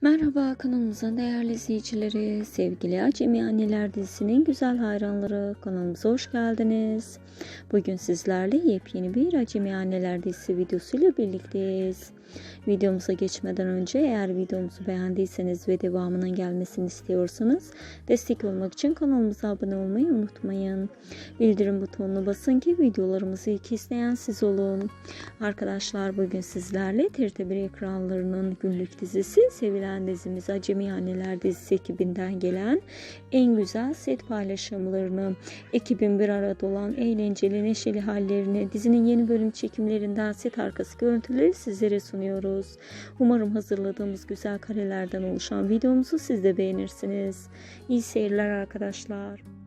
Merhaba kanalımızın değerli izleyicileri, sevgili Acemi Anneler dizisinin güzel hayranları kanalımıza hoş geldiniz. Bugün sizlerle yepyeni bir Acemi Anneler dizisi videosuyla birlikteyiz. Videomuza geçmeden önce eğer videomuzu beğendiyseniz ve devamının gelmesini istiyorsanız destek olmak için kanalımıza abone olmayı unutmayın. Bildirim butonuna basın ki videolarımızı ilk izleyen siz olun. Arkadaşlar bugün sizlerle TRT1 ekranlarının günlük dizisi sevilen dizimiz Acemi Anneler dizisi ekibinden gelen en güzel set paylaşımlarını, ekibin bir arada olan eğlenceli neşeli hallerini, dizinin yeni bölüm çekimlerinden set arkası görüntüleri sizlere sunuyoruz. Umarım hazırladığımız güzel karelerden oluşan videomuzu siz de beğenirsiniz. İyi seyirler arkadaşlar.